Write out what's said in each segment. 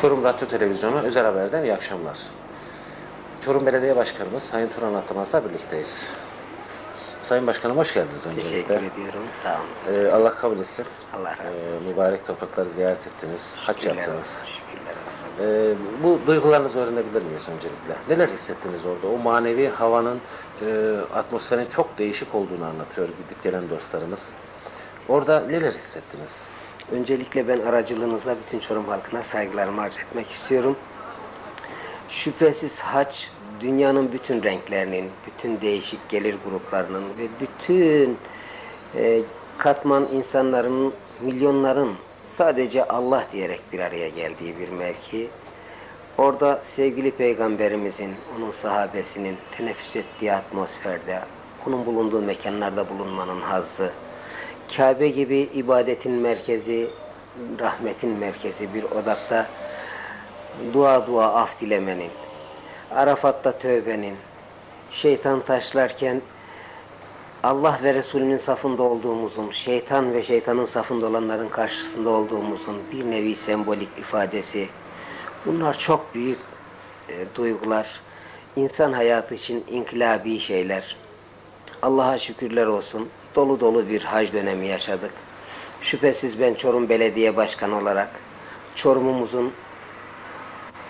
Çorum Radyo Televizyonu Özel Haber'den iyi akşamlar. Çorum Belediye Başkanımız Sayın Turan Atlamaz'la birlikteyiz. Sayın Başkanım hoş geldiniz Teşekkür öncelikle. ediyorum. Sağ olun. Ee, Allah kabul etsin. Allah razı Ee, olsun. mübarek toprakları ziyaret ettiniz, haç Şükürler yaptınız. olsun, Şükürler olsun. Ee, bu duygularınızı öğrenebilir miyiz öncelikle? Neler hissettiniz orada? O manevi havanın, e, atmosferin çok değişik olduğunu anlatıyor gidip gelen dostlarımız. Orada neler hissettiniz? Öncelikle ben aracılığınızla bütün Çorum halkına saygılarımı arz etmek istiyorum. Şüphesiz haç dünyanın bütün renklerinin, bütün değişik gelir gruplarının ve bütün e, katman insanların, milyonların sadece Allah diyerek bir araya geldiği bir mevki. Orada sevgili peygamberimizin, onun sahabesinin teneffüs ettiği atmosferde, onun bulunduğu mekanlarda bulunmanın hazzı, Kabe gibi ibadetin merkezi, rahmetin merkezi bir odakta dua dua af dilemenin, Arafat'ta tövbenin, şeytan taşlarken Allah ve Resulünün safında olduğumuzun, şeytan ve şeytanın safında olanların karşısında olduğumuzun bir nevi sembolik ifadesi. Bunlar çok büyük e, duygular. İnsan hayatı için inkılabi şeyler. Allah'a şükürler olsun. Dolu dolu bir hac dönemi yaşadık. Şüphesiz ben Çorum Belediye Başkanı olarak Çorum'umuzun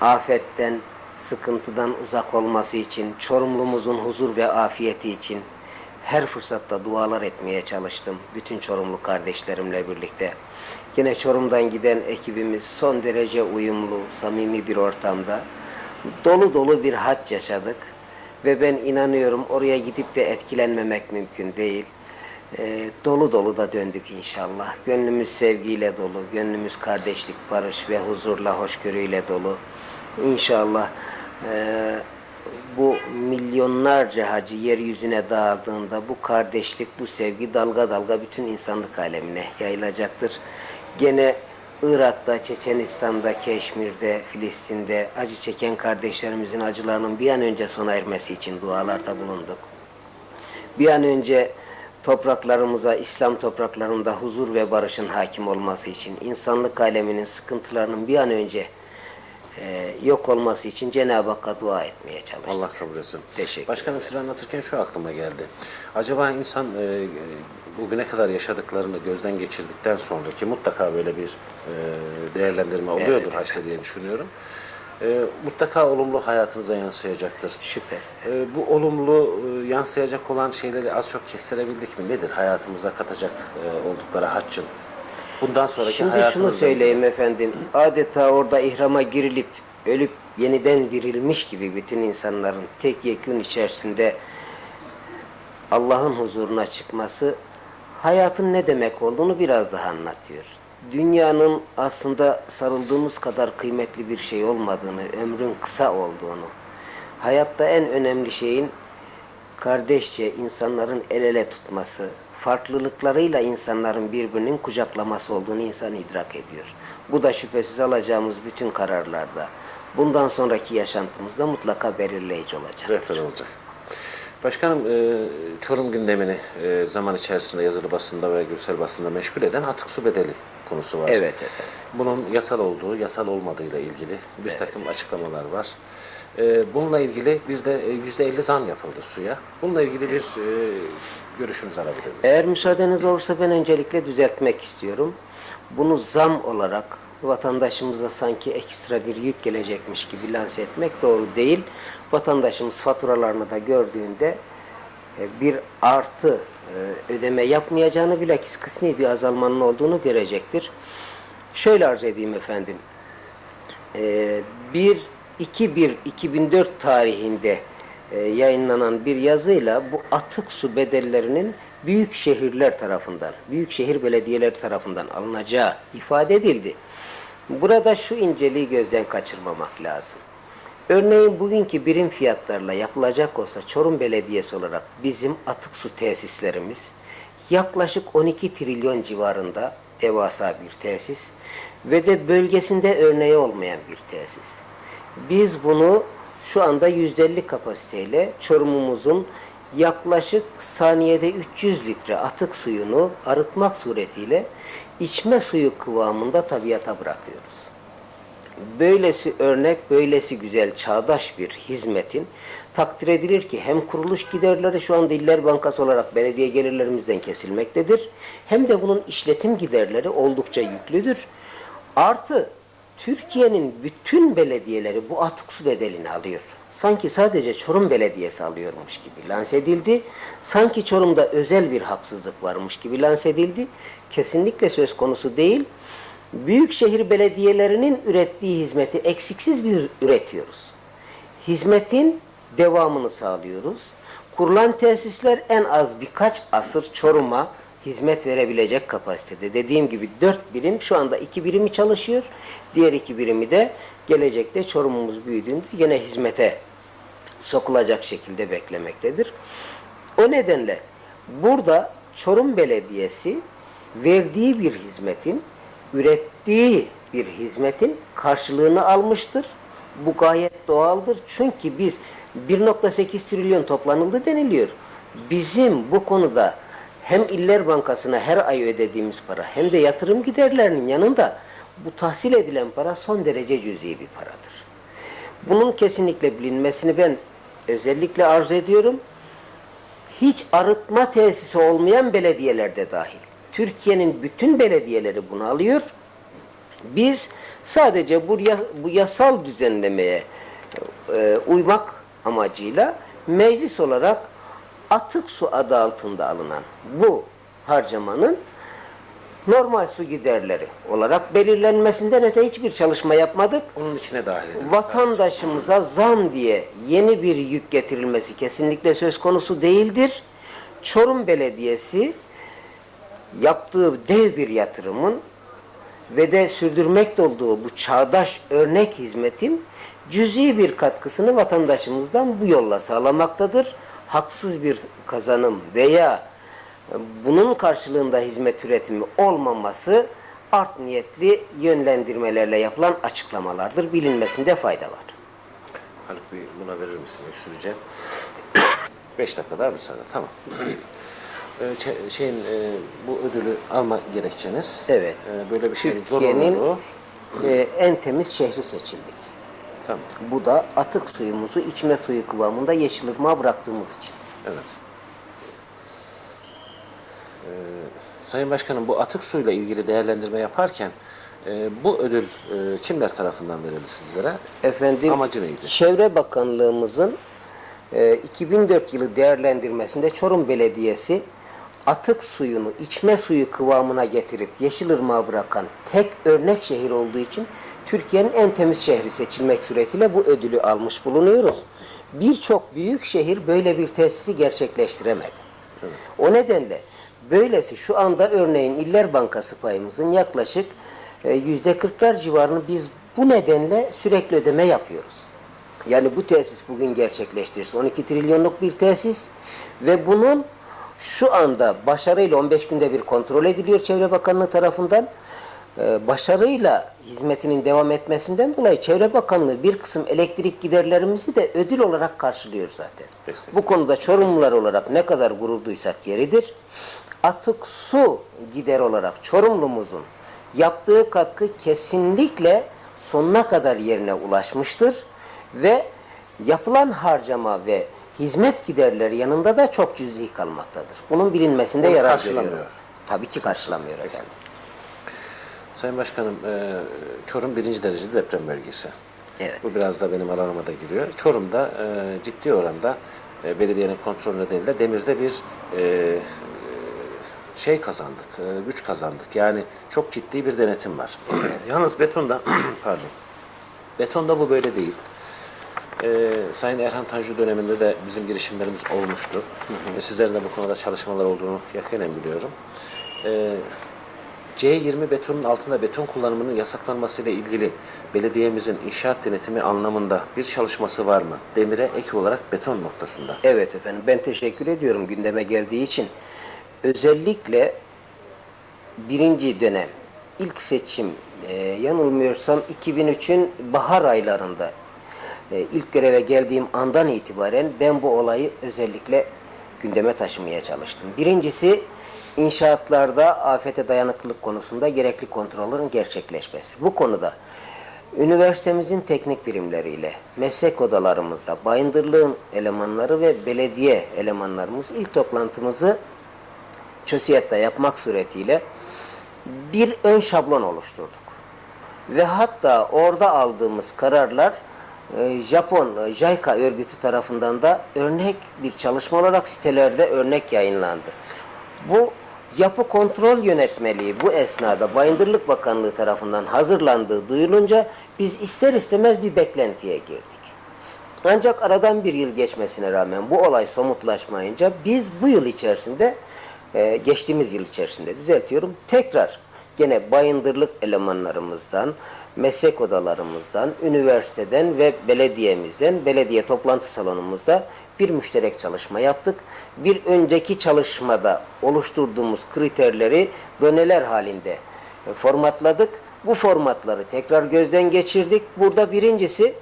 afetten, sıkıntıdan uzak olması için, Çorumlumuzun huzur ve afiyeti için her fırsatta dualar etmeye çalıştım. Bütün Çorumlu kardeşlerimle birlikte. Yine Çorum'dan giden ekibimiz son derece uyumlu, samimi bir ortamda dolu dolu bir hac yaşadık. Ve ben inanıyorum oraya gidip de etkilenmemek mümkün değil. Ee, dolu dolu da döndük inşallah. Gönlümüz sevgiyle dolu, gönlümüz kardeşlik, barış ve huzurla, hoşgörüyle dolu. İnşallah eee, bu milyonlarca hacı yeryüzüne dağıldığında bu kardeşlik, bu sevgi dalga dalga bütün insanlık alemine yayılacaktır. Gene Irak'ta, Çeçenistan'da, Keşmir'de, Filistin'de acı çeken kardeşlerimizin acılarının bir an önce sona ermesi için dualarda bulunduk. Bir an önce topraklarımıza, İslam topraklarında huzur ve barışın hakim olması için, insanlık aleminin sıkıntılarının bir an önce e, yok olması için Cenab-ı Hakk'a dua etmeye çalıştık. Allah kabul etsin. Teşekkür Başkanım siz anlatırken şu aklıma geldi. Acaba insan e, bugüne kadar yaşadıklarını gözden geçirdikten sonra ki mutlaka böyle bir e, değerlendirme oluyordur Evet, haçta diye düşünüyorum. E, mutlaka olumlu hayatınıza yansıyacaktır. Şüphesiz. E, bu olumlu e, yansıyacak olan şeyleri az çok kestirebildik mi? Nedir hayatımıza katacak e, oldukları haccın? Bundan sonraki Şimdi şunu hayatınızda- söyleyeyim efendim. Adeta orada ihrama girilip ölüp yeniden dirilmiş gibi bütün insanların tek yekün içerisinde Allah'ın huzuruna çıkması hayatın ne demek olduğunu biraz daha anlatıyor. Dünyanın aslında sarıldığımız kadar kıymetli bir şey olmadığını, ömrün kısa olduğunu, hayatta en önemli şeyin kardeşçe insanların el ele tutması, farklılıklarıyla insanların birbirinin kucaklaması olduğunu insan idrak ediyor. Bu da şüphesiz alacağımız bütün kararlarda, bundan sonraki yaşantımızda mutlaka belirleyici olacak. Rehber olacak. Başkanım, e, Çorum gündemini e, zaman içerisinde yazılı basında ve görsel basında meşgul eden atık su bedeli konusu var. Evet efendim. Bunun yasal olduğu, yasal olmadığıyla ilgili bir takım açıklamalar var. E, bununla ilgili bir de yüzde elli zam yapıldı suya. Bununla ilgili bir görüşünüzü alabilir miyim? Eğer müsaadeniz olursa ben öncelikle düzeltmek istiyorum. Bunu zam olarak vatandaşımıza sanki ekstra bir yük gelecekmiş gibi lanse etmek doğru değil. Vatandaşımız faturalarını da gördüğünde e, bir artı e, ödeme yapmayacağını bilakis kısmi bir azalmanın olduğunu görecektir. Şöyle arz edeyim efendim. Ee, 1 2 2004 tarihinde e, yayınlanan bir yazıyla bu atık su bedellerinin büyük şehirler tarafından, büyük şehir belediyeleri tarafından alınacağı ifade edildi. Burada şu inceliği gözden kaçırmamak lazım. Örneğin bugünkü birim fiyatlarla yapılacak olsa Çorum Belediyesi olarak bizim atık su tesislerimiz yaklaşık 12 trilyon civarında devasa bir tesis ve de bölgesinde örneği olmayan bir tesis. Biz bunu şu anda %50 kapasiteyle Çorum'umuzun yaklaşık saniyede 300 litre atık suyunu arıtmak suretiyle içme suyu kıvamında tabiata bırakıyoruz. böylesi örnek, böylesi güzel, çağdaş bir hizmetin takdir edilir ki hem kuruluş giderleri şu anda İller Bankası olarak belediye gelirlerimizden kesilmektedir. Hem de bunun işletim giderleri oldukça yüklüdür. Artı Türkiye'nin bütün belediyeleri bu atık su bedelini alıyor. Sanki sadece Çorum Belediyesi alıyormuş gibi lanse edildi. Sanki Çorum'da özel bir haksızlık varmış gibi lanse edildi. Kesinlikle söz konusu değil. Büyükşehir belediyelerinin ürettiği hizmeti eksiksiz bir üretiyoruz. Hizmetin devamını sağlıyoruz. Kurulan tesisler en az birkaç asır Çorum'a hizmet verebilecek kapasitede. Dediğim gibi dört birim şu anda iki birimi çalışıyor. Diğer iki birimi de gelecekte Çorum'umuz büyüdüğünde yine hizmete sokulacak şekilde beklemektedir. O nedenle burada Çorum Belediyesi verdiği bir hizmetin, ürettiği bir hizmetin karşılığını almıştır. Bu gayet doğaldır. Çünkü biz 1.8 trilyon toplanıldı deniliyor. Bizim bu konuda hem İller Bankası'na her ay ödediğimiz para hem de yatırım giderlerinin yanında bu tahsil edilen para son derece cüzi bir paradır. Bunun kesinlikle bilinmesini ben özellikle arzu ediyorum. Hiç arıtma tesisi olmayan belediyelerde dahil. Türkiye'nin bütün belediyeleri bunu alıyor. Biz sadece bu, bu yasal düzenlemeye e, uymak amacıyla meclis olarak atık su adı altında alınan bu harcamanın normal su giderleri olarak belirlenmesinden öte hiçbir çalışma yapmadık. Onun içine dahil edildi. Vatandaşımıza zam diye yeni bir yük getirilmesi kesinlikle söz konusu değildir. Çorum Belediyesi yaptığı dev bir yatırımın ve de sürdürmekte olduğu bu çağdaş örnek hizmetin cüzi bir katkısını vatandaşımızdan bu yolla sağlamaktadır. Haksız bir kazanım veya bunun karşılığında hizmet üretimi olmaması art niyetli yönlendirmelerle yapılan açıklamalardır. Bilinmesinde fayda var. Haluk Bey buna verir misin öksüreceğim? Beş dakika daha müsaade. Tamam. Ee, çe- şeyin e, bu ödülü alma gerekçeniz. Evet. e, böyle bir şeyin zorunluluğu. e, en temiz şehri seçildik. Tamam. Bu da atık suyumuzu içme suyu kıvamında Yeşilırmak'a bıraktığımız için. Evet. Ee, Sayın Başkanım bu atık suyla ilgili değerlendirme yaparken e, bu ödül e, kimler tarafından verildi sizlere? Efendim, Amacı neydi? Çevre Bakanlığımızın e, 2004 yılı değerlendirmesinde Çorum Belediyesi atık suyunu içme suyu kıvamına getirip Yeşilırmak'a bırakan tek örnek şehir olduğu için Türkiye'nin en temiz şehri seçilmek suretiyle bu ödülü almış bulunuyoruz. Birçok büyük şehir böyle bir tesisi gerçekleştiremedi. O nedenle böylesi şu anda örneğin İller Bankası payımızın yaklaşık e, yüzde kırklar civarını biz bu nedenle sürekli ödeme yapıyoruz. Yani bu tesis bugün gerçekleştirirse 12 trilyonluk bir tesis ve bunun şu anda başarıyla 15 günde bir kontrol ediliyor Çevre Bakanlığı tarafından. Ee, başarıyla hizmetinin devam etmesinden dolayı Çevre Bakanlığı bir kısım elektrik giderlerimizi de ödül olarak karşılıyor zaten. Destek. Bu konuda Çorumlular olarak ne kadar gurur duysak yeridir. Atık su gider olarak Çorumlumuzun yaptığı katkı kesinlikle sonuna kadar yerine ulaşmıştır ve yapılan harcama ve hizmet giderleri yanında da çok cüzi kalmaktadır. Bunun bilinmesinde Bunu yarar görüyorum. Tabii ki karşılamıyor efendim. Sayın Başkanım, e, Çorum birinci derecede deprem bölgesi. Evet. Bu biraz da benim alanıma da giriyor. Çorum'da e, ciddi oranda e, belediyenin kontrol nedeniyle Demir'de bir e, şey kazandık, e, güç kazandık. Yani çok ciddi bir denetim var. Yalnız betonda, pardon, betonda bu böyle değil. E, Sayın Erhan Tanju döneminde de bizim girişimlerimiz olmuştu. Ve sizlerin de bu konuda çalışmalar olduğunu yakinen biliyorum. E, C20 betonun altında beton kullanımının yasaklanmasıyla ilgili belediyemizin inşaat denetimi anlamında bir çalışması var mı? Demire ek olarak beton noktasında. Evet efendim ben teşekkür ediyorum gündeme geldiği için. Özellikle birinci dönem ilk seçim e, yanılmıyorsam 2003'ün bahar aylarında e, ilk göreve geldiğim andan itibaren ben bu olayı özellikle gündeme taşımaya çalıştım. Birincisi inşaatlarda afete dayanıklılık konusunda gerekli kontrollerin gerçekleşmesi. Bu konuda Üniversitemizin teknik birimleriyle, meslek odalarımızda, bayındırlığın elemanları ve belediye elemanlarımız ilk toplantımızı ÇÖSİAD'da yapmak suretiyle bir ön şablon oluşturduk. Ve hatta orada aldığımız kararlar e, Japon e, JICA örgütü tarafından da örnek bir çalışma olarak sitelerde örnek yayınlandı. Bu yapı kontrol yönetmeliği bu esnada Bayındırlık Bakanlığı tarafından hazırlandığı duyulunca biz ister istemez bir beklentiye girdik. Ancak aradan bir yıl geçmesine rağmen bu olay somutlaşmayınca biz bu yıl içerisinde e, geçtiğimiz yıl içerisinde düzeltiyorum tekrar gene bayındırlık elemanlarımızdan, meslek odalarımızdan, üniversiteden ve belediyemizden, belediye toplantı salonumuzda bir müşterek çalışma yaptık. Bir önceki çalışmada oluşturduğumuz kriterleri doneler halinde e, formatladık. Bu formatları tekrar gözden geçirdik. Burada birincisi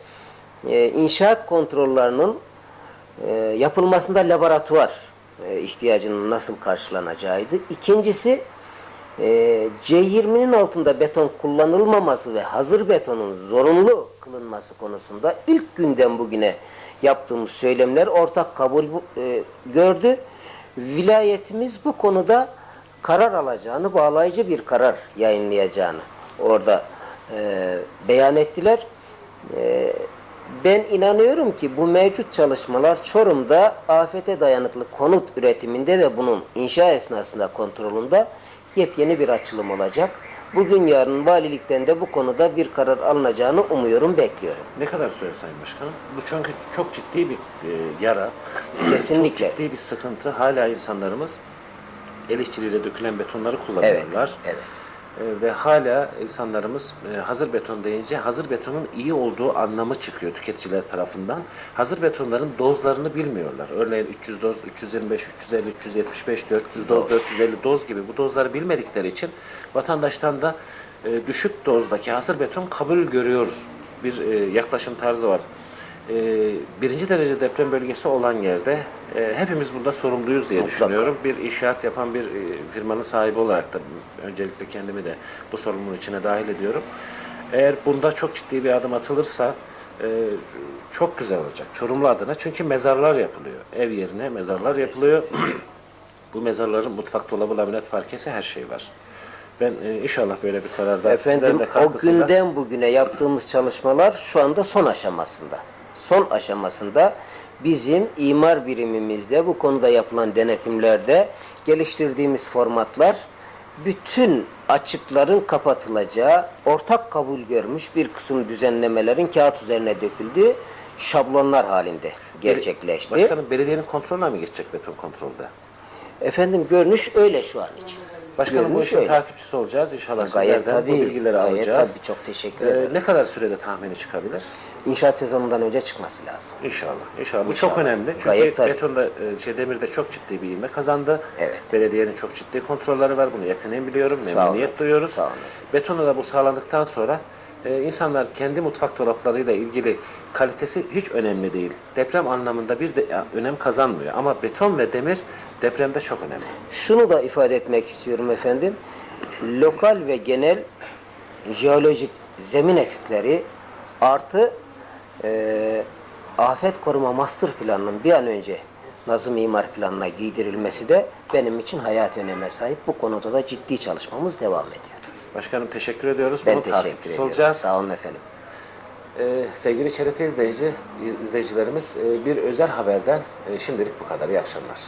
e, inşaat kontrollerinin e, yapılmasında laboratuvar ihtiyacının nasıl karşılanacağıydı. İkincisi e, C20'nin altında beton kullanılmaması ve hazır betonun zorunlu kılınması konusunda ilk günden bugüne yaptığımız söylemler ortak kabul bu- e, gördü. Vilayetimiz bu konuda karar alacağını, bağlayıcı bir karar yayınlayacağını orada e, beyan ettiler. E, ben inanıyorum ki bu mevcut çalışmalar Çorum'da afete dayanıklı konut üretiminde ve bunun inşa esnasında kontrolünde yepyeni bir açılım olacak. Bugün yarın valilikten de bu konuda bir karar alınacağını umuyorum, bekliyorum. Ne kadar süre Sayın Başkanım? Bu çünkü çok ciddi bir e, yara. Kesinlikle. Çok ciddi bir sıkıntı. Hala insanlarımız el işçiliğiyle dökülen betonları Evet, kullanıyorlar. evet. E, ve hala insanlarımız e, hazır beton deyince hazır betonun iyi olduğu anlamı çıkıyor tüketiciler tarafından. Hazır betonların dozlarını bilmiyorlar. Örneğin 300 doz, 325, 350, 375, 400 doz, 450 doz gibi bu dozları bilmedikleri için vatandaştan da e, düşük dozdaki hazır beton kabul görüyor bir e, yaklaşım tarzı var. E, birinci derece deprem bölgesi olan yerde e, hepimiz burada sorumluyuz diye Mutlaka. düşünüyorum. Bir inşaat yapan bir e, firmanın sahibi olarak da öncelikle kendimi de bu sorumluluğun içine dahil ediyorum. Eğer bunda çok ciddi bir adım atılırsa e, çok güzel olacak. Çorumlu adına çünkü mezarlar yapılıyor. Ev yerine mezarlar yapılıyor. bu mezarların mutfak dolabı, laminat parkesi her şey var. Ben e, inşallah böyle bir kararda Efendim de o günden bugüne yaptığımız çalışmalar şu anda son aşamasında. Son aşamasında bizim imar birimimizde bu konuda yapılan denetimlerde geliştirdiğimiz formatlar bütün açıkların kapatılacağı, ortak kabul görmüş bir kısım düzenlemelerin kağıt üzerine döküldüğü şablonlar halinde gerçekleşti. Başkanım belediyenin kontrolüne mi geçecek beton kontrolde? Efendim görünüş öyle şu an için. Başkanım bu işin öyle. takipçisi olacağız. İnşallah Gayet sizlerden tabii, bu bilgileri gayet alacağız. tabii, çok teşekkür Ee, ederim. ne kadar sürede tahmini çıkabilir? İnşaat sezonundan önce çıkması lazım. İnşallah. İnşallah. Bu İnşallah. çok önemli. Çünkü Gayet betonda, e, şey, demirde çok ciddi bir ivme kazandı. Evet. Belediyenin çok ciddi kontrolleri var. Bunu yakinen biliyorum. Sağ olun. Memnuniyet duyuyoruz. Sağ olun. Betonda da bu sağlandıktan sonra e, insanlar kendi mutfak dolaplarıyla ilgili kalitesi hiç önemli değil. Deprem anlamında bir de önem kazanmıyor. Ama beton ve demir depremde çok önemli. Şunu da ifade etmek istiyorum efendim. Lokal ve genel jeolojik zemin etütleri artı e, afet koruma master planının bir an önce Nazım İmar Planı'na giydirilmesi de benim için hayat öneme sahip. Bu konuda da ciddi çalışmamız devam ediyor. Başkanım teşekkür ediyoruz. Ben Bunun teşekkür ediyorum. olacağız. Sağ olun efendim. Ee, sevgili TRT izleyici, izleyicilerimiz e, bir özel haberden e, şimdilik bu kadar. İyi akşamlar.